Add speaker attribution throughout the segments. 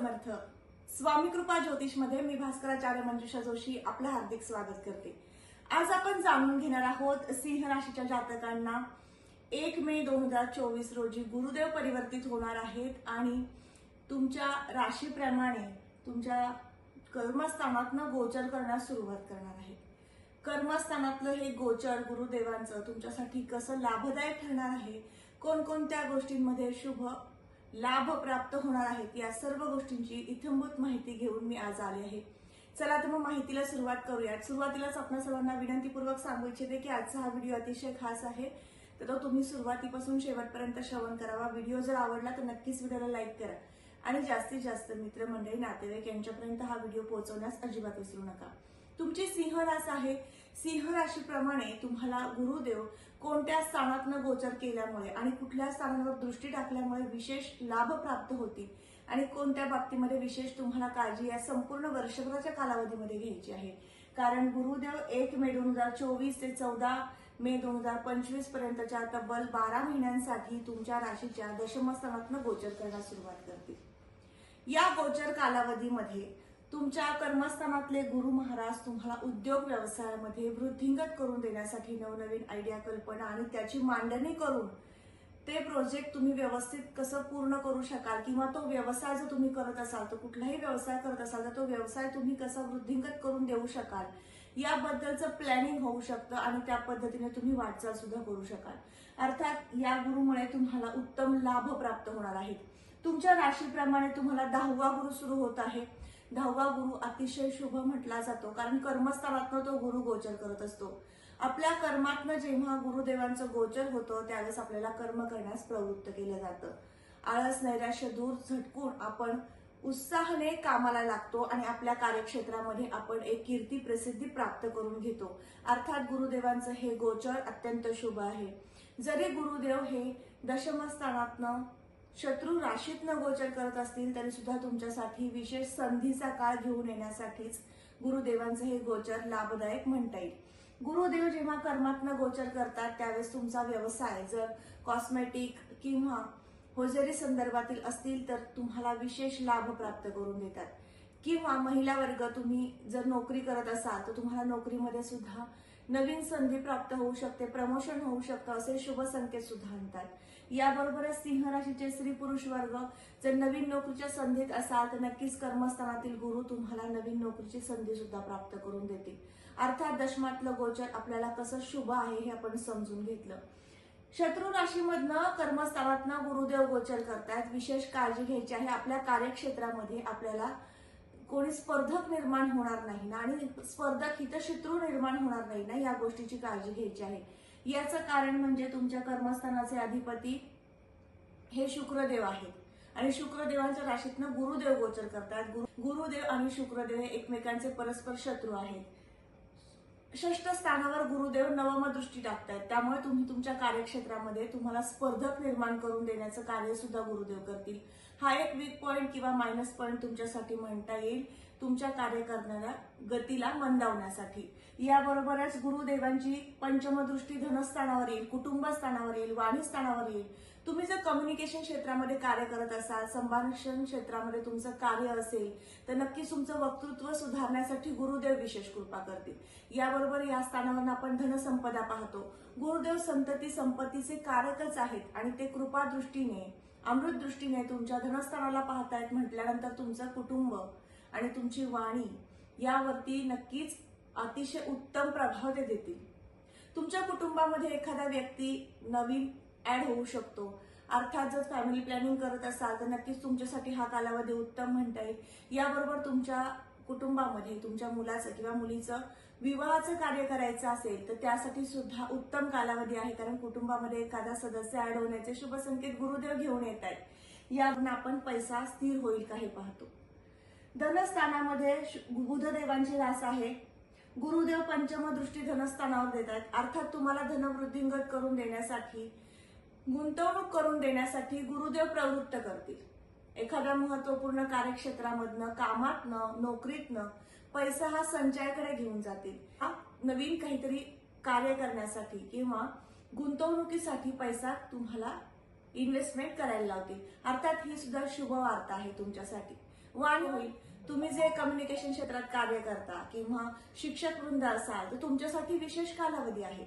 Speaker 1: समर्थ. स्वामी कृपा ज्योतिषमध्ये मी भास्कराचार्य मंजुषा जोशी आपलं हार्दिक स्वागत करते. आज आपण जाणून घेणार आहोत सिंह राशीच्या जातकांना. एक मे दोन हजार चोवीस रोजी गुरुदेव परिवर्तित होणार आहेत आणि तुमच्या राशीप्रमाणे तुमच्या कर्मस्थानातनं गोचर करण्यास सुरुवात करणार आहे कर्मस्थानातलं हे गोचर गुरुदेवांचं तुमच्यासाठी कसं लाभदायक ठरणार आहे? कोणकोणत्या गोष्टींमध्ये शुभ लाभ प्राप्त होणार आहेत. या सर्व गोष्टींची इथंभूत माहिती घेऊन मी आज आले आहे. चला तर मग माहितीला सुरुवात करूयात. सुरुवातीलाच आपल्या सर्वांना विनंतीपूर्वक सांगू इच्छिते की आजचा हा व्हिडिओ अतिशय खास आहे. तर तो तुम्ही सुरुवातीपासून शेवटपर्यंत श्रवण करावा. व्हिडिओ जर आवडला तर नक्कीच व्हिडिओला लाईक करा. आणि जास्तीत जास्त मित्रमंडळी नातेवाईक यांच्यापर्यंत हा व्हिडिओ पोहोचवण्यास अजिबात विसरू नका. तुमची सिंह रास आहे. सिंह राशीप्रमाणे तुम्हाला गुरुदेव कोणत्या स्थानातनं गोचर केल्यामुळे आणि कुठल्या स्थानावर दृष्टी टाकल्यामुळे विशेष लाभ प्राप्त होतील? आणि कोणत्या बाबतीमध्ये विशेष तुम्हाला काळजी या संपूर्ण वर्षभराच्या कालावधीमध्ये घ्यायची आहे? कारण गुरुदेव एक मे दोन हजार चोवीस ते चौदा मे दोन हजार पंचवीस पर्यंतच्या तब्बल बारा महिन्यांसाठी तुमच्या राशीच्या दशमस्थानातनं गोचर करण्यास सुरुवात करतील. या गोचर कालावधीमध्ये तुमच्या कर्मस्थानातले गुरु महाराज तुम्हाला उद्योग व्यवसायामध्ये वृद्धिंगत करून देण्यासाठी नवनवीन आयडिया कल्पना आणि त्याची मांडणी करून ते प्रोजेक्ट तुम्ही व्यवस्थित कसं पूर्ण करू शकाल किंवा तो व्यवसाय जर तुम्ही करत असाल तर कुठलाही व्यवसाय करत असाल तर तो व्यवसाय तुम्ही कसा वृद्धिंगत करून देऊ शकाल याबद्दलचं प्लॅनिंग होऊ शकतं आणि त्या पद्धतीने तुम्ही वाटचाल सुद्धा करू शकाल. अर्थात या गुरुमुळे तुम्हाला उत्तम लाभ प्राप्त होणार आहेत. तुमच्या राशीप्रमाणे तुम्हाला दहावा गुरु सुरू होत आहे. दहावा गुरु अतिशय शुभ म्हटला जातो. कारण कर्मस्थळातनं तो गुरु गोचर करत असतो. आपल्या कर्मातनं जेव्हा गुरुदेवांचं गोचर होतं त्यावेळेस आपल्याला कर्म करण्यास प्रवृत्त केलं जातं. आळस नैराश्य दूर झटकून आपण उत्साहाने कामाला लागतो आणि आपल्या कार्यक्षेत्रामध्ये आपण एक कीर्ती प्रसिद्धी प्राप्त करून घेतो. अर्थात गुरुदेवांचं हे गोचर अत्यंत शुभ आहे. जरी गुरुदेव हे दशमस्थानातनं शत्रू राशीतनं गोचर करत असतील तरी सुद्धा तुमच्यासाठी विशेष संधीचा काळ घेऊन येण्यासाठीच गुरुदेवांचं हे गोचर लाभदायक म्हणता येईल. गुरुदेव जेव्हा कर्मातनं गोचर करतात त्यावेळेस तुमचा व्यवसाय जर कॉस्मेटिक किंवा होजेरी संदर्भातील असतील तर तुम्हाला विशेष लाभ प्राप्त करून देतात. किंवा महिला वर्ग तुम्ही जर नोकरी करत असाल तर तुम्हाला नोकरीमध्ये सुद्धा नवीन संधी प्राप्त होऊ शकते प्रमोशन होऊ शकतं असे शुभ संकेत सुद्धा आणतात याबरोबरच सिंह राशीचे स्त्री पुरुष वर्ग जर नवीन नोकरीच्या संधीत असाल तर नक्कीच कर्मस्थानातील गुरु तुम्हाला नवीन नोकरीची संधी सुद्धा प्राप्त करून देतील. अर्थात दशमातलं गोचर आपल्याला कसं शुभ आहे हे आपण समजून घेतलं. शत्रू राशीमधनं कर्मस्थानातनं गुरुदेव गोचर करतायत. विशेष काळजी घ्यायची आहे. आपल्या कार्यक्षेत्रामध्ये आपल्याला कोणी स्पर्धक निर्माण होणार नाही ना आणि स्पर्धक हितशत्रू निर्माण होणार नाही ना या गोष्टीची काळजी घ्यायची आहे. याचं कारण म्हणजे तुमच्या कर्मस्थानाचे अधिपती हे शुक्रदेव आहेत. आणि शुक्रदेवांच्या राशीतनं गुरुदेव गोचर करतात. गुरुदेव आणि शुक्रदेव हे एकमेकांचे परस्पर शत्रू आहेत. षष्ठ स्थानावर गुरुदेव नवम दृष्टी टाकतात त्यामुळे तुम्ही तुमच्या कार्यक्षेत्रामध्ये तुम्हाला स्पर्धक निर्माण करून देण्याचं कार्य सुद्धा गुरुदेव करतील. हा एक वीक पॉईंट किंवा मायनस पॉईंट तुमच्यासाठी म्हणता येईल. तुमच्या कार्य करणाऱ्या गतीला मंदावण्यासाठी. याबरोबरच गुरुदेवांची पंचमदृष्टी धनस्थानावर येईल कुटुंबस्थानावर येईल वाणीस्थानावर येईल तुम्ही जर कम्युनिकेशन क्षेत्रामध्ये कार्य करत असाल संभाषण क्षेत्रामध्ये तुमचं कार्य असेल तर नक्कीच तुमचं वक्तृत्व सुधारण्यासाठी गुरुदेव विशेष कृपा करतील. याबरोबर या स्थानावर आपण धनसंपदा पाहतो. गुरुदेव संतती संपत्तीचे कारकच आहेत आणि ते कृपा दृष्टीने अमृत दृष्टीने तुमच्या धनस्थानाला पाहतायत म्हटल्यानंतर तुमचं कुटुंब आणि तुमची वाणी यावरती नक्कीच अतिशय उत्तम प्रभाव ते देतील. तुमच्या कुटुंबामध्ये एखादा व्यक्ती नवीन ऍड होऊ शकतो. अर्थात जर फॅमिली प्लॅनिंग करत असाल तर नक्कीच तुमच्यासाठी हा कालावधी उत्तम म्हणता येईल. याबरोबर तुमच्या कुटुंबामध्ये तुमच्या मुलाचं किंवा मुलीचं विवाहाचं कार्य करायचं असेल तर त्यासाठी सुद्धा उत्तम कालावधी आहे. कारण कुटुंबामध्ये एखादा सदस्य ऍड होण्याचे शुभ संकेत गुरुदेव घेऊन येत आहेत. यावरून आपण पैसा स्थिर होईल का हे पाहतो. धनस्थानामध्ये बुधदेवांची रास आहे. गुरुदेव पंचम दृष्टी धनस्थानावर देत आहेत अर्थात तुम्हाला धनवृद्धिंगत करून देण्यासाठी गुंतवणूक करून देण्यासाठी गुरुदेव प्रवृत्त करतील. एखाद्या महत्त्वपूर्ण कार्यक्षेत्रामधनं कामातनं नोकरीतनं पैसा हा संचयाकडे घेऊन जातील. हा नवीन काहीतरी कार्य करण्यासाठी किंवा गुंतवणुकीसाठी पैसा तुम्हाला इन्व्हेस्टमेंट करायला लावतील. अर्थात ही सुद्धा शुभ वार्ता आहे तुमच्यासाठी. वाणी होईल. तुम्ही जे कम्युनिकेशन क्षेत्रात कार्य करता किंवा शिक्षक वृंद असाल तर तुमच्यासाठी विशेष कालावधी आहे.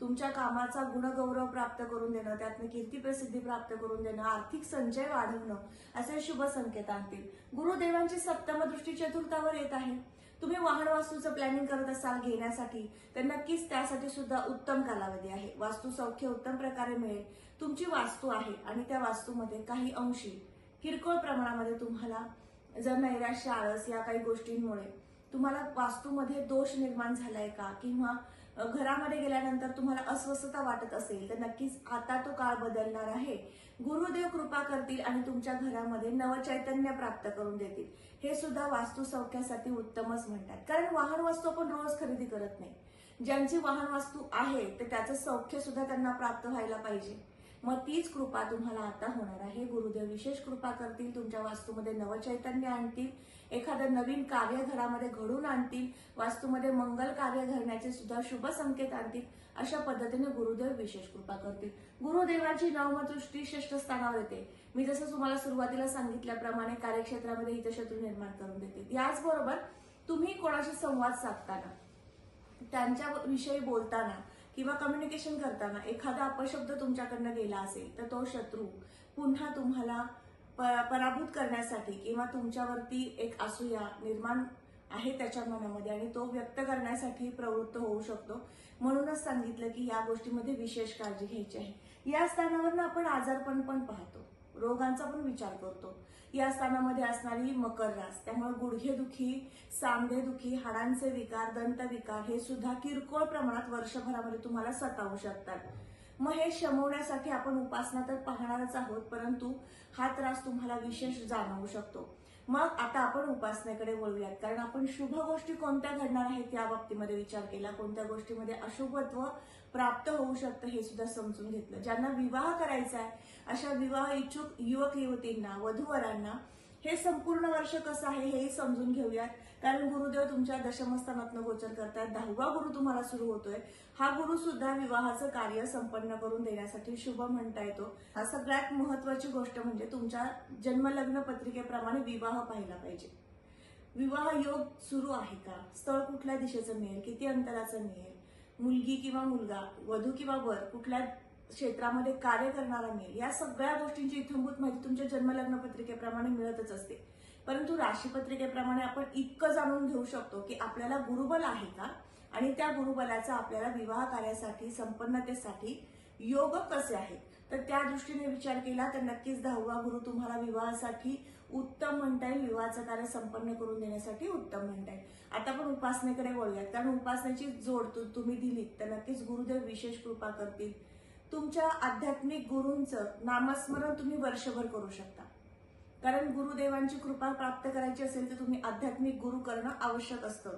Speaker 1: तुमच्या कामाचा गुणगौरव प्राप्त करून देणं त्यातनं कीर्ती प्रसिद्धी प्राप्त करून देणं आर्थिक संचय वाढवणं असे शुभ संकेत आणतील. गुरुदेवांची सप्तम दृष्टी चतुर्थावर येत आहे. तुम्ही वाहन वास्तूचं प्लॅनिंग करत असाल घेण्यासाठी तर नक्कीच त्यासाठी सुद्धा उत्तम कालावधी आहे. वास्तू सौख्य उत्तम प्रकारे मिळेल. तुमची वास्तू आहे आणि त्या वास्तूमध्ये काही अंशी किरकोळ प्रमाणामध्ये तुम्हाला जर नैराश्य आळस या काही गोष्टींमुळे तुम्हाला वास्तूमध्ये दोष निर्माण झालाय का? किंवा घरामध्ये गेल्यानंतर तुम्हाला अस्वस्थता वाटत असेल तर नक्कीच आता तो काळ बदलणार आहे. गुरुदेव कृपा करतील आणि तुमच्या घरामध्ये नवचैतन्य प्राप्त करून देतील. हे सुद्धा वास्तू सौख्यासाठी उत्तमच म्हणतात. कारण वाहन वस्तू आपण रोज खरेदी करत नाही. ज्यांची वाहन वास्तू आहे तर त्याचं सौख्य सुद्धा त्यांना प्राप्त व्हायला पाहिजे. मग तीच कृपा तुम्हाला आता होणार आहे. गुरुदेव विशेष कृपा करतील तुमच्या वास्तूमध्ये नवचैतन्य आणतील एखादं नवीन कार्य घरामध्ये घडून आणतील वास्तूमध्ये मंगल कार्य घडण्याचे सुद्धा शुभ संकेत आणतील अशा पद्धतीने गुरुदेव विशेष कृपा करतील. गुरुदेवाची नवमदृष्टी श्रेष्ठ स्थानावर येते. मी जसं तुम्हाला सुरुवातीला सांगितल्याप्रमाणे कार्यक्षेत्रामध्ये हितशत्रू निर्माण करून देते. याचबरोबर तुम्ही कोणाशी संवाद साधताना त्यांच्या विषयी बोलताना किंवा कम्युनिकेशन करताना एखादा अपशब्द तुमच्याकडनं गेला असेल तर तो शत्रू पुन्हा तुम्हाला प- पराभूत करण्यासाठी किंवा तुमच्यावरती एक असूया निर्माण आहे त्याच्या मनामध्ये आणि तो व्यक्त करण्यासाठी प्रवृत्त होऊ शकतो. म्हणूनच सांगितलं की या गोष्टीमध्ये विशेष काळजी घ्यायची आहे. या स्थानावरनं आपण आजारपण पण पाहतो. रोगांचा पण विचार करतो. या स्थानामध्ये असणारी मकर रास त्यामुळे गुडघेदुखी सांधेदुखी हाडांचे विकार दंत विकार हे सुद्धा किरकोळ प्रमाणात वर्षभरामध्ये तुम्हाला सतावू शकतात. मग हे शमवण्यासाठी आपण उपासना तर पाहणारच आहोत परंतु हा त्रास तुम्हाला विशेष जाणवू शकतो. मग आता आपण उपासनेकडे वळूयात कारण आपण शुभ गोष्टी कोणत्या घडणार आहेत या बाबतीमध्ये विचार केला. कोणत्या गोष्टीमध्ये अशुभत्व प्राप्त होऊ शकतं हे सुद्धा समजून घेतलं. ज्यांना विवाह करायचा आहे अशा विवाह इच्छुक युवक युवतींना वधूवरांना हे संपूर्ण वर्ष कसं आहे हेही समजून घेऊयात. कारण गुरुदेव तुमच्या दशमस्थानातनं गोचर करतात. दहावा गुरु तुम्हाला सुरू होतोय. हा गुरु सुद्धा विवाहाचं कार्य संपन्न करून देण्यासाठी शुभ म्हणता येतो. हा सगळ्यात महत्वाची गोष्ट म्हणजे तुमच्या जन्मलग्न पत्रिकेप्रमाणे विवाह पाहिला पाहिजे. विवाह योग सुरू आहे का? स्थळ कुठल्या दिशेचं मिळेल? किती अंतराचं मिळेल? मुलगी किंवा मुलगा वधू किंवा वर कुठल्या क्षेत्रामध्ये कार्य करणारा मिळेल या सगळ्या गोष्टींची इथंभूत माहिती तुमच्या जन्मलग्न पत्रिकेप्रमाणे मिळतच असते. परंतु राशीपत्रिकेप्रमाणे आपण इतकं जाणून घेऊ शकतो की आपल्याला गुरुबल आहे का? आणि त्या गुरुबलाचा आपल्याला विवाह कार्यासाठी संपन्नतेसाठी योग कसे आहेत? तर त्या दृष्टीने विचार केला तर नक्कीच दहावा गुरु तुम्हाला विवाहासाठी उत्तम म्हणता येईल. विवाहाचं कार्य संपन्न करून देण्यासाठी उत्तम म्हणता येईल. आता आपण उपासनेकडे वळूयात. कारण उपासनेची जोड तू तुम्ही दिलीत तर नक्कीच गुरुदेव विशेष कृपा करतील. तुमच्या आध्यात्मिक गुरूंचं नामस्मरण तुम्ही वर्षभर करू शकता. कारण गुरुदेवांची कृपा प्राप्त करायची असेल तर तुम्ही आध्यात्मिक गुरु करणं आवश्यक असतं.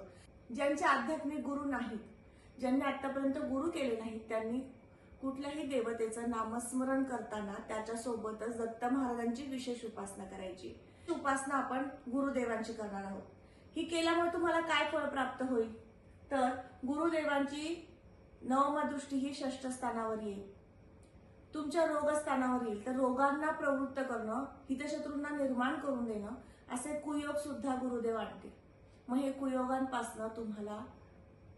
Speaker 1: ज्यांचे आध्यात्मिक गुरु नाहीत ज्यांनी आतापर्यंत गुरु केले नाहीत त्यांनी कुठल्याही देवतेचं नामस्मरण करताना त्याच्यासोबतच दत्त महाराजांची विशेष उपासना करायची. उपासना आपण गुरुदेवांची करणार आहोत. ही केल्यामुळे तुम्हाला काय फळ प्राप्त होईल? तर गुरुदेवांची नवमदृष्टी ही षष्ठ स्थानावर येईल. तुमच्या रोगस्थानावर येईल. तर रोगांना प्रवृत्त करणं हितशत्रूंना निर्माण करून देणं असे कुयोग सुद्धा गुरुदेव आणतील. मग हे कुयोगांपासनं तुम्हाला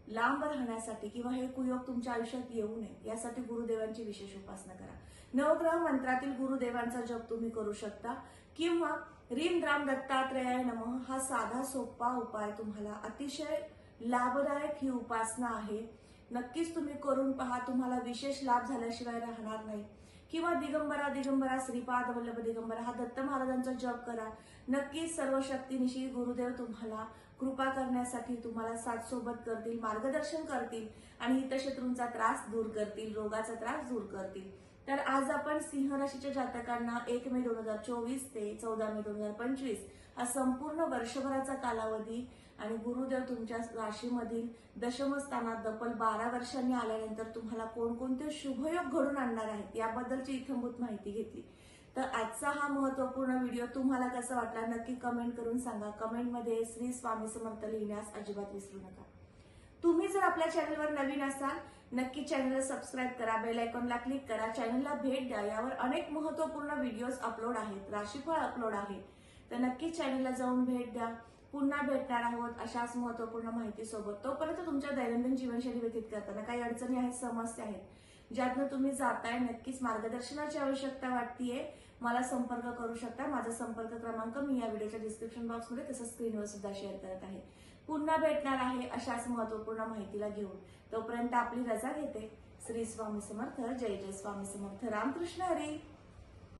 Speaker 1: लांब राहण्यासाठी किंवा हे कुयोग तुमच्या आयुष्यात येऊ नये यासाठी गुरुदेवांची विशेष उपासना करा. नवग्रह मंत्रातील गुरुदेवांचा जप तुम्ही करू शकता किंवा रीम ग्राम दत्तात्रयाय नमः हा साधा सोपा उपाय तुम्हाला अतिशय लाभदायक ही उपासना आहे. नक्कीच तुम्ही करून पहा तुम्हाला विशेष लाभ झाल्याशिवाय राहणार नाही. किंवा दिगंबरा दिगंबरा श्रीपाद वल्लभ दिगंबरा हा दत्त महाराजांचा जप करा. नक्कीच सर्व शक्तीनिशी गुरुदेव तुम्हाला कृपा करण्यासाठी तुम्हाला साथ सोबत करतील मार्गदर्शन करतील आणि हितशत्रूंचा त्रास दूर करतील रोगाचा त्रास दूर करतील. तर आज आपण सिंह राशीच्या जातकांना एक मे दोन हजार चोवीस ते चौदा मे दोन हजार पंचवीस हा संपूर्ण वर्षभराचा कालावधी आणि गुरुदेव तुमच्या राशीमधील दशमस्थानात दपल बारा वर्षांनी आल्यानंतर तुम्हाला कोणकोणते शुभयोग घडून आणणार आहेत याबद्दलची इथंभूत माहिती घेतली. तर आजचा हा महत्त्वपूर्ण व्हिडिओ तुम्हाला कसा वाटला नक्की कमेंट करून सांगा. कमेंटमध्ये श्री स्वामी समर्थ लिहिण्यास अजिबात विसरू नका. तुम्ही जर आपल्या चॅनलवर नवीन असाल नक्की चॅनलला सबस्क्राईब करा बेल आयकॉनला क्लिक करा. चॅनलला भेट द्या यावर अनेक महत्त्वपूर्ण व्हिडिओज अपलोड आहेत राशीफळ अपलोड आहे. तर नक्की चॅनलला जाऊन भेट द्या. पुन्हा भेटणार आहोत अशाच महत्त्वपूर्ण माहितीसोबत. तोपर्यंत तुमच्या दैनंदिन जीवनशैली व्यतीत करताना काही अडचणी आहेत समस्या आहेत ज्यातनं तुम्ही जाताय नक्कीच मार्गदर्शनाची आवश्यकता वाटतीये. मला संपर्क करू शकता. माझा संपर्क क्रमांक मी या व्हिडिओच्या डिस्क्रिप्शन बॉक्समध्ये तसंच स्क्रीनवर सुद्धा शेअर करत आहे. पुन्हा भेटणार आहे अशाच महत्त्वपूर्ण माहितीला घेऊन. तोपर्यंत आपली रजा घेते. श्री स्वामी समर्थ. जय जय स्वामी समर्थ. रामकृष्ण हरी.